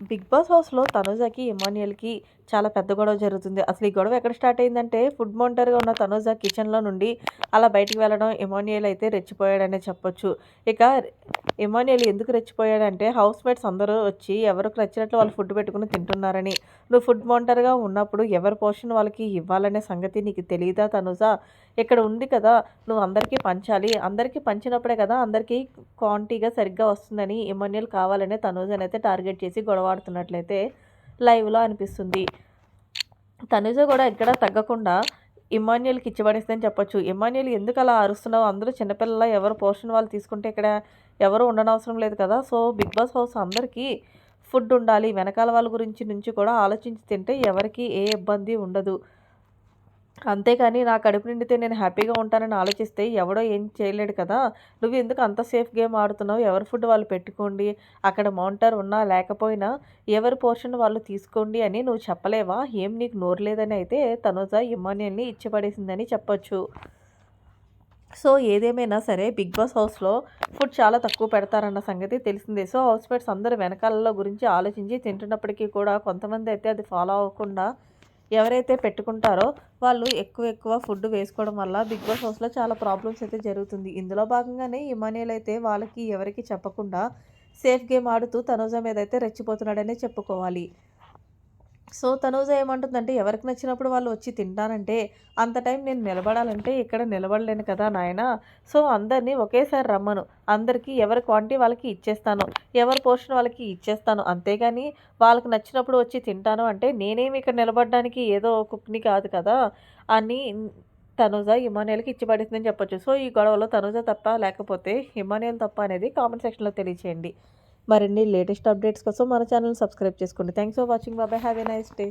Big boss హౌస్‌లో తనుజాకి ఎమాన్యుయల్కి చాలా పెద్ద గొడవ జరుగుతుంది. అసలు ఈ గొడవ ఎక్కడ స్టార్ట్ అయిందంటే ఫుడ్ మౌంటర్‌గా ఉన్న తనుజా కిచెన్‌లో నుండి అలా బయటికి వెళ్ళడం ఎమాన్యుయల్ అయితే రెచ్చిపోయాడనే చెప్పొచ్చు. ఇక ఇమాన్యుయల్ ఎందుకు రెచ్చిపోయాడంటే హౌస్‌మేట్స్ అందరూ వచ్చి ఎవరికి నచ్చినట్లు వాళ్ళు ఫుడ్ పెట్టుకుని తింటున్నారని. నువ్వు ఫుడ్ మౌంటర్‌గా ఉన్నప్పుడు ఎవరి పోర్షన్ వాళ్ళకి ఇవ్వాలనే సంగతి నీకు తెలియదా తనుజ? ఇక్కడ ఉంది కదా నువ్వు అందరికీ పంచాలి. అందరికీ పంచినప్పుడే కదా అందరికీ క్వాంటిటీగా సరిగ్గా వస్తుందని ఇమానియల్ కావాలనే తనుజనైతే టార్గెట్ చేసి గొడవాడుతున్నట్లయితే లైవ్‌లో అనిపిస్తుంది. తనుజ కూడా ఎక్కడ తగ్గకుండా ఇమాన్యుయల్‌కి ఇచ్చి పడేసిందని చెప్పొచ్చు. ఇమాన్యుయల్ ఎందుకు అలా అరుస్తున్నావు? అందరూ చిన్నపిల్లల ఎవరు పోర్షన్ వాళ్ళు తీసుకుంటే ఇక్కడ ఎవరు ఉండనవసరం లేదు కదా! సో బిగ్ బాస్ హౌస్ అందరికీ ఫుడ్ ఉండాలి. వెనకాల వాళ్ళ గురించి నుంచి కూడా ఆలోచించి తింటే ఎవరికి ఏ ఇబ్బంది ఉండదు. అంతేకాని నా కడుపు నిండితే నేను హ్యాపీగా ఉంటానని ఆలోచిస్తే ఎవడో ఏం చేయలేడు కదా! నువ్వు ఎందుకు అంత సేఫ్ గేమ్ ఆడుతున్నావు? ఎవరి ఫుడ్ వాళ్ళు పెట్టుకోండి. అక్కడ మౌంటర్ ఉన్నా లేకపోయినా ఎవరి పోర్షన్ వాళ్ళు తీసుకోండి అని నువ్వు చెప్పలేవా? ఏం నీకు నోరు లేదని అయితే తనుజ ఇమానియల్ని ఇచ్చిపడేసిందని చెప్పొచ్చు. సో ఏదేమైనా సరే బిగ్ బాస్ హౌస్‌లో ఫుడ్ చాలా తక్కువ పెడతారన్న సంగతి తెలిసిందే. సో హౌస్ మేట్స్ అందరూ వెనకాలలో గురించి ఆలోచించి తింటున్నప్పటికీ కూడా కొంతమంది అయితే అది ఫాలో అవ్వకుండా ఎవరైతే పెట్టుకుంటారో వాళ్ళు ఎక్కువ ఎక్కువ ఫుడ్ వేసుకోవడం వల్ల బిగ్ బాస్ హౌస్‌లో చాలా ప్రాబ్లమ్స్ అయితే జరుగుతుంది. ఇందులో భాగంగానే ఇమానియల్ అయితే వాళ్ళకి ఎవరికి చెప్పకుండా సేఫ్ గేమ్ ఆడుతూ తనుజ మీద అయితే రెచ్చిపోతున్నాడనే చెప్పుకోవాలి. సో తనూజ ఏమంటుందంటే ఎవరికి నచ్చినప్పుడు వాళ్ళు వచ్చి తింటానంటే అంత టైం నేను నిలబడాలంటే ఇక్కడ నిలబడలేను కదా నాయనా. సో అందరినీ ఒకేసారి రమ్మను. అందరికీ ఎవరి క్వాంటిటీ వాళ్ళకి ఇచ్చేస్తాను. ఎవరి పోర్షన్ వాళ్ళకి ఇచ్చేస్తాను. అంతేగాని వాళ్ళకి నచ్చినప్పుడు వచ్చి తింటాను అంటే నేనేమి ఇక్కడ నిలబడడానికి ఏదో కుక్ని కాదు కదా అని తనుజ ఇమానియల్కి ఇచ్చి చెప్పొచ్చు. సో ఈ గొడవలో తనుజ తప్ప లేకపోతే ఇమానియల్ తప్ప అనేది కామెంట్ సెక్షన్లో తెలియచేయండి. మరిన్ని లేటెస్ట్ అప్డేట్స్ కోసం మన ఛానల్ సబ్స్క్రైబ్ చేసుకోండి. థ్యాంక్స్ ఫర్ వాచింగ్ బాబాయ్ హ్యావ్ ఎ నైస్ డే